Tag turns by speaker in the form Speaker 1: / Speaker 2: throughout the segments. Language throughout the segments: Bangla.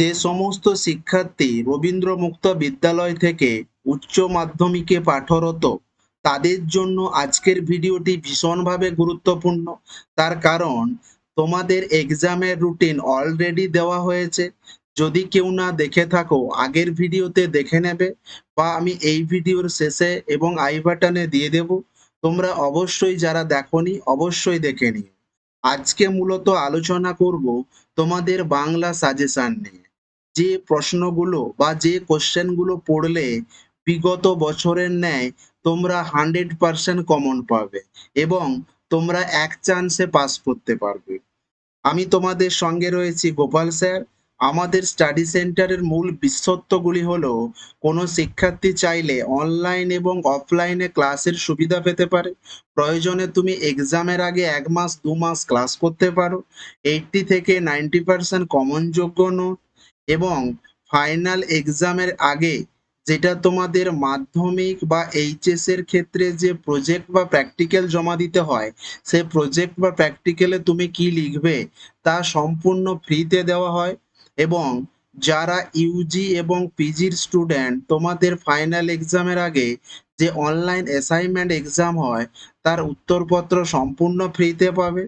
Speaker 1: যে সমস্ত শিক্ষার্থী রবীন্দ্র মুক্ত বিদ্যালয় থেকে উচ্চ মাধ্যমিকে পাঠরত, তাদের জন্য আজকের ভিডিওটি ভীষণভাবে গুরুত্বপূর্ণ। তার কারণ, তোমাদের এক্সামের রুটিন অলরেডি দেওয়া হয়েছে। যদি কেউ না দেখে থাকো, আগের ভিডিওতে দেখে নেবে বা আমি এই ভিডিওর শেষে এবং আই বাটনে দিয়ে দেব। তোমরা অবশ্যই যারা দেখোনি, অবশ্যই দেখে নিও। আজকে মূলত আলোচনা করব তোমাদের বাংলা সাজেশন নিয়ে। যে প্রশ্নগুলো বা যে কোশ্চেনগুলো পড়লে বিগত বছরের ন্যায় তোমরা হান্ড্রেড পার্সেন্ট কমন পাবে এবং তোমরা এক চান্সে পাস করতে পারবে। আমি তোমাদের সঙ্গে রয়েছি গোপাল স্যার। আমাদের স্টাডি সেন্টারের মূল বিশেষত্বগুলি হলো, কোনো শিক্ষার্থী চাইলে অনলাইন এবং অফলাইনে ক্লাসের সুবিধা পেতে পারে। প্রয়োজনে তুমি এক্সামের আগে এক মাস, দু মাস ক্লাস করতে পারো। এইটটি থেকে নাইনটি পার্সেন্ট কমনযোগ্য নোট এবং ফাইনাল এক্সামের আগে যেটা তোমাদের মাধ্যমিক বা এইচএস এর ক্ষেত্রে যে প্রজেক্ট বা প্র্যাকটিক্যাল জমা দিতে হয়, সে প্রজেক্ট বা প্র্যাকটিক্যালে তুমি কি লিখবে তা সম্পূর্ণ ফ্রিতে দেওয়া হয় এবং যারা ইউজি এবং পিজির স্টুডেন্ট তোমাদের ফাইনাল এক্সামের আগে যে অনলাইন অ্যাসাইনমেন্ট এক্সাম হয়, তার উত্তরপত্র সম্পূর্ণ ফ্রিতে পাবে।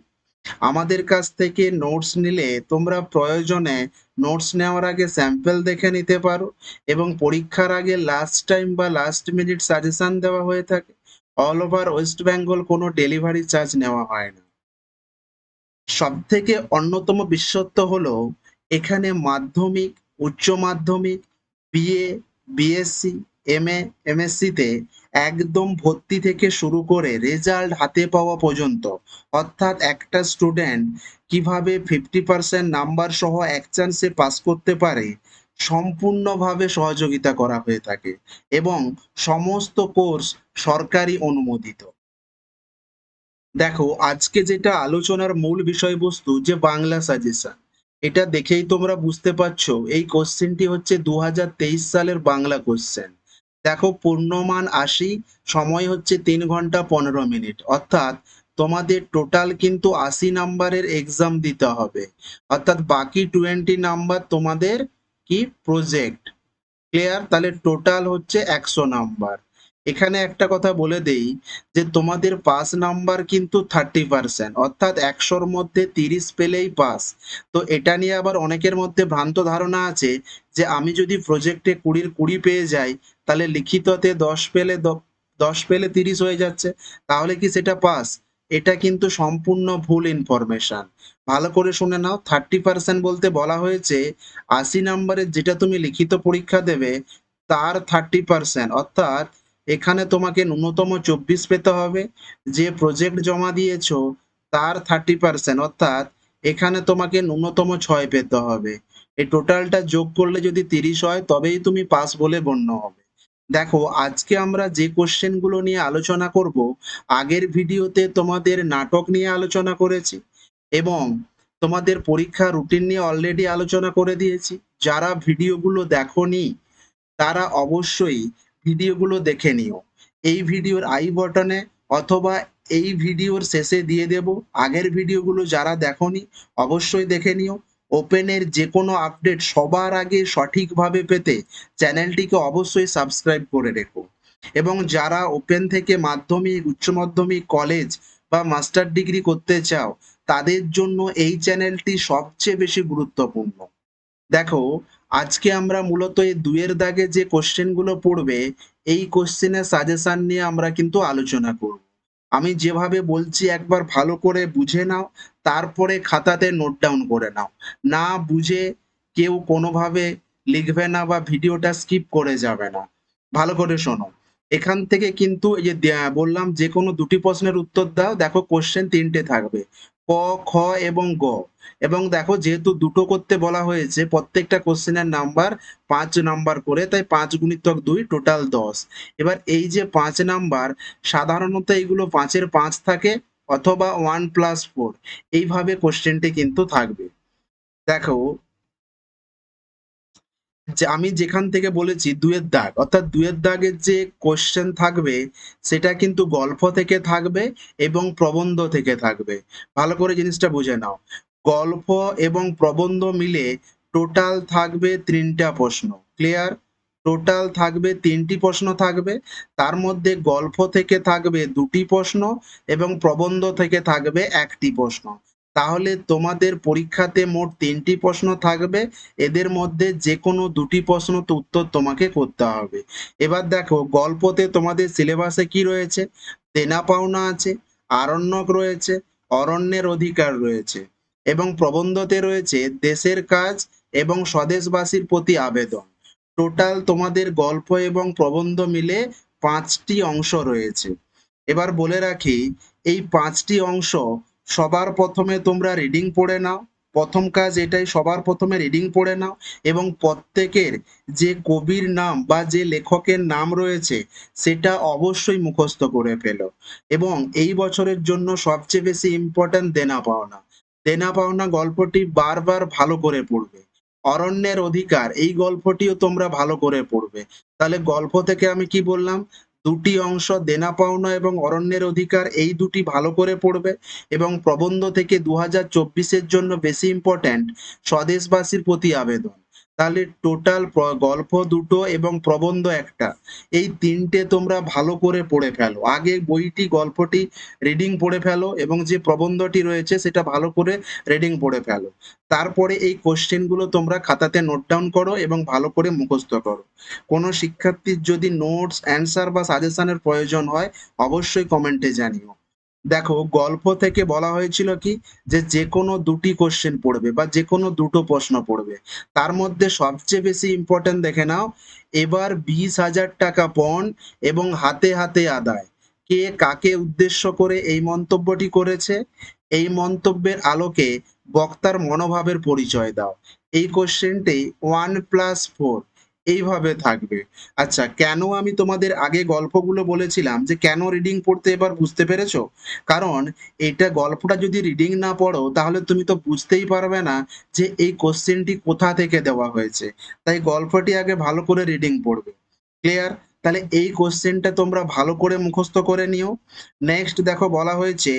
Speaker 1: আমাদের কাছ থেকে নোটস নিলে তোমরা প্রয়োজনে নোটস নেওয়ার আগে স্যাম্পেল দেখে নিতে পারো এবং পরীক্ষার আগে লাস্ট টাইম বা লাস্ট মিনিট সাজেশন দেওয়া হয়ে থাকে। অল ওভার ওয়েস্ট বেঙ্গল কোনো ডেলিভারি চার্জ নেওয়া হয় না। সব থেকে অন্যতম বিশেষত্ব হলো এখানে মাধ্যমিক, উচ্চ মাধ্যমিক বিএ বিএসসি এম এ এমএসসিতে একদম ভর্তি থেকে শুরু করে রেজাল্ট হাতে পাওয়া পর্যন্ত, অর্থাৎ একটা স্টুডেন্ট কীভাবে ফিফটি পার্সেন্ট নাম্বার সহ এক চান্সে পাস করতে পারে, সম্পূর্ণভাবে সহযোগিতা করা হয়ে থাকে এবং সমস্ত কোর্স সরকারি অনুমোদিত। দেখো, আজকে যেটা আলোচনার মূল বিষয়বস্তু যে বাংলা সাজেশন এটা দেখেই তোমরা বুঝতে পারছ, এই কোশ্চেনটি হচ্ছে দু হাজার তেইশ সালের বাংলা কোশ্চেন দেখো পূর্ণমান আশি, সময় হচ্ছে তিন ঘণ্টা পনেরো মিনিট। অর্থাৎ তোমাদের টোটাল কিন্তু আশি নাম্বারের এক্সাম দিতে হবে। অর্থাৎ বাকি টোয়েন্টি নাম্বার তোমাদের কি? প্রজেক্ট ক্লিয়ার তাহলে টোটাল হচ্ছে একশো নাম্বার। এখানে একটা কথা বলে দেই যে তোমাদের পাস নাম্বার কিন্তু থার্টি পার্সেন্ট অর্থাৎ একশোর মধ্যে তিরিশ পেলেই পাস। তো এটা নিয়ে আবার অনেকের মধ্যে ভ্রান্ত ধারণা আছে যে আমি যদি প্রজেক্টে কুড়ির কুড়ি পেয়ে যাই তাহলে লিখিততে দশ পেলে দশ পেলে তিরিশ হয়ে যাচ্ছে, তাহলে কি সেটা পাস? এটা কিন্তু সম্পূর্ণ ভুল ইনফরমেশন ভালো করে শুনে নাও থার্টি পার্সেন্ট বলতে বলা হয়েছে, আশি নাম্বারের যেটা তুমি লিখিত পরীক্ষা দেবে, তার থার্টি পার্সেন্ট অর্থাৎ এখানে তোমাকে ন্যূনতম চব্বিশ পেতে হবে, যে প্রজেক্ট জমা দিয়েছ, তার থার্টি পার্সেন্ট অর্থাৎ এখানে তোমাকে ন্যূনতম ছয় পেতে হবে। এই টোটালটা যোগ করলে যদি তিরিশ হয়, তবেই তুমি পাস বলে গণ্য হবে। দেখো, আজকে আমরা যে কোশ্চেনগুলো নিয়ে আলোচনা করব, আগের ভিডিওতে তোমাদের নাটক নিয়ে আলোচনা করেছি এবং তোমাদের পরীক্ষা রুটিন নিয়ে অলরেডি আলোচনা করে দিয়েছি। যারা ভিডিওগুলো দেখোনি, তারা অবশ্যই ভিডিওগুলো দেখে নিও। এই ভিডিওর আই বটনে অথবা এই ভিডিওর শেষে দিয়ে দেব। আগের ভিডিওগুলো যারা দেখোনি, অবশ্যই দেখে নিও। ওপেনের যে কোনো আপডেট সবার আগে সঠিকভাবে পেতে চ্যানেলটিকে অবশ্যই সাবস্ক্রাইব করে রেখো। এবং যারা ওপেন থেকে মাধ্যমিক, উচ্চ মাধ্যমিক কলেজ বা মাস্টার ডিগ্রি করতে চাও, তাদের জন্য এই চ্যানেলটি সবচেয়ে বেশি গুরুত্বপূর্ণ। দেখো, আজকে আমরা মূলত এই দুয়ের দাগে যে কোশ্চেনগুলো পড়বে, এই কোশ্চেনের সাজেশন নিয়ে আমরা কিন্তু আলোচনা করব। আমি যেভাবে বলছি একবার ভালো করে বুঝে নাও, তারপরে খাতাতে নোট ডাউন করে নাও। না বুঝে কেউ কোনোভাবে লিখবে না বা ভিডিওটা স্কিপ করে যাবে না। ভালো করে শোনো। এখান থেকে কিন্তু এই যে বললাম যে কোনো দুটি প্রশ্নের উত্তর দাও। দেখো কোশ্চেন তিনটে থাকবে। ক খ এবং গ। এবং দেখো যেহেতু দুটো করতে বলা হয়েছে, প্রত্যেকটা কোশ্চেনের নাম্বার পাঁচ নাম্বার করে, তাই পাঁচ গুণিতক দুই টোটাল দশ। এবার এই যে পাঁচ নাম্বার সাধারণত এইগুলো পাঁচের পাঁচ থাকে অথবা ওয়ান প্লাস ফোর এইভাবে কোশ্চেনটি কিন্তু থাকবে। দেখো যে আমি যেখান থেকে বলেছি দুয়ের দাগ, অর্থাৎ দুয়ের দাগের যে কোশ্চেন থাকবে, সেটা কিন্তু গল্প থেকে থাকবে এবং প্রবন্ধ থেকে থাকবে। ভালো করে জিনিসটা বুঝে নাও। গল্প এবং প্রবন্ধ মিলে টোটাল থাকবে তিনটা প্রশ্ন। ক্লিয়ার টোটাল থাকবে তিনটি প্রশ্ন থাকবে। তার মধ্যে গল্প থেকে থাকবে দুটি প্রশ্ন এবং প্রবন্ধ থেকে থাকবে একটি প্রশ্ন। তাহলে তোমাদের পরীক্ষাতে মোট তিনটি প্রশ্ন থাকবে। এদের মধ্যে যে কোনো দুটি প্রশ্ন তো উত্তর তোমাকে করতে হবে। এবার দেখো, গল্পতে তোমাদের সিলেবাসে কি রয়েছে? দেনা পাওনা আছে, আরণ্যক রয়েছে, অরণ্যের অধিকার রয়েছে এবং প্রবন্ধতে রয়েছে দেশের কাজ এবং স্বদেশবাসীর প্রতি আবেদন। টোটাল তোমাদের গল্প এবং প্রবন্ধ মিলে পাঁচটি অংশ রয়েছে। এবার বলে রাখি, এই পাঁচটি অংশ সবার প্রথমে তোমরা রিডিং পড়ে নাও। প্রথম কাজ এটাই, সবার প্রথমে রিডিং পড়ে নাও এবং প্রত্যেকের যে কবির নাম বা যে লেখকের নাম রয়েছে, সেটা অবশ্যই মুখস্থ করে ফেলো এবং এই বছরের জন্য সবচেয়ে বেশি ইম্পর্ট্যান্ট দেনা পাওনা। দেনা পাওনা গল্পটি বারবার ভালো করে পড়বে। অরণ্যের অধিকার, এই গল্পটিও তোমরা ভালো করে পড়বে। তাহলে গল্প থেকে আমি কি বললাম? দুটি অংশ দেনা পাওনা এবং অরণ্যের অধিকার, এই দুটি ভালো করে পড়বে এবং প্রবন্ধ থেকে দু হাজার চব্বিশের জন্য বেশি ইম্পর্ট্যান্ট স্বদেশবাসীর প্রতি আবেদন। তাহলে টোটাল গল্প দুটো এবং প্রবন্ধ একটা। এই তিনটে তোমরা ভালো করে পড়ে ফেলো। আগে বইটি, গল্পটি রিডিং পড়ে ফেলো এবং যে প্রবন্ধটি রয়েছে সেটা ভালো করে রিডিং পড়ে ফেলো। তারপরে এই কোশ্চেনগুলো তোমরা খাতাতে নোট ডাউন করো এবং ভালো করে মুখস্থ করো। কোনো শিক্ষার্থীর যদি নোটস অ্যান্সার বা সাজেশনের প্রয়োজন হয়, অবশ্যই কমেন্টে জানিও। দেখো, গল্প থেকে বলা হয়েছিল কি? যে যে কোনো দুটি কোশ্চেন পড়বে বা যে কোনো দুটো প্রশ্ন পড়বে। তার মধ্যে সবচেয়ে বেশি ইম্পর্টেন্ট দেখে নাও, এবার বিশ হাজার টাকা পণ এবং হাতে হাতে আদায়। কে কাকে উদ্দেশ্য করে এই মন্তব্যটি করেছে? এই মন্তব্যের আলোকে বক্তার মনোভাবের পরিচয় দাও। এই কোশ্চেনটি ওয়ান প্লাস ফোর এইভাবে থাকবে। আচ্ছা কেন আমি তোমাদের আগে গল্পগুলো বলেছিলাম যে কেন রিডিং পড়তে এবার বুঝতে পেরেছ? কারণ এটা গল্পটা যদি রিডিং না পড়ো, তাহলে তুমি তো বুঝতেই পারবে না যে এই কোশ্চেনটি কোথা থেকে দেওয়া হয়েছে। তাই গল্পটি আগে ভালো করে রিডিং পড়বে। ক্লিয়ার তাহলে এই কোশ্চেনটা তোমরা ভালো করে মুখস্থ করে নিও। নেক্সট দেখো বলা হয়েছে,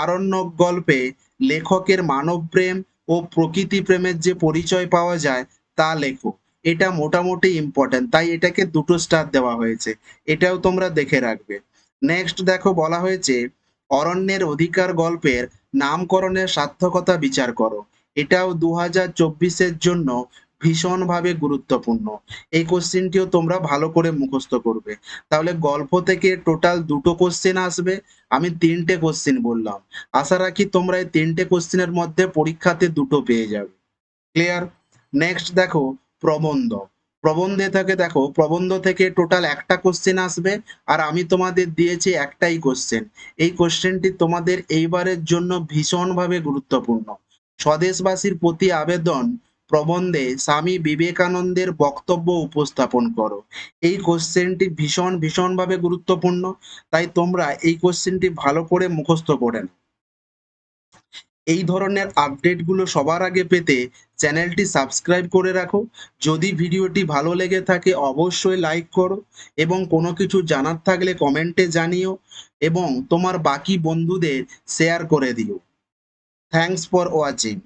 Speaker 1: আরণ্যক গল্পে লেখকের মানবপ্রেম ও প্রকৃতি প্রেমের যে পরিচয় পাওয়া যায়, তা লেখো। এটা মোটামুটি ইম্পর্টেন্ট তাই এটাকে দুটো স্টার দেওয়া হয়েছে। এটাও তোমরা দেখে রাখবে। নেক্সট দেখো বলা হয়েছে, অরণ্যের অধিকার গল্পের নামকরণের সার্থকতা বিচার করো। এটাও দু হাজার চব্বিশের জন্য ভীষণভাবে গুরুত্বপূর্ণ। এই কোশ্চেনটিও তোমরা ভালো করে মুখস্থ করবে। তাহলে গল্প থেকে টোটাল দুটো কোশ্চেন আসবে। আমি তিনটে কোশ্চেন বললাম। আশা রাখি তোমরা এই তিনটে কোশ্চেনের মধ্যে পরীক্ষাতে দুটো পেয়ে যাবে। ক্লিয়ার নেক্সট দেখো প্রবন্ধ। প্রবন্ধে থেকে, দেখো, প্রবন্ধ থেকে টোটাল একটা কোশ্চেন আসবে, আর আমি তোমাদের দিয়েছি একটাই কোশ্চেন এই কোশ্চেনটি তোমাদের এইবারের জন্য ভীষণভাবে গুরুত্বপূর্ণ। স্বদেশবাসীর প্রতি আবেদন, প্রবন্ধে স্বামী বিবেকানন্দের বক্তব্য উপস্থাপন করো। এই কোশ্চেনটি ভীষণ, ভীষণভাবে গুরুত্বপূর্ণ, তাই তোমরা এই কোশ্চেনটি ভালো করে মুখস্থ করে নাও। এই ধরনের আপডেটগুলো সবার আগে পেতে চ্যানেলটি সাবস্ক্রাইব করে রাখো। যদি ভিডিওটি ভালো লেগে থাকে, অবশ্যই লাইক করো এবং কোনো কিছু জানার থাকলে কমেন্টে জানিও এবং তোমার বাকি বন্ধুদের শেয়ার করে দিও। Thanks for watching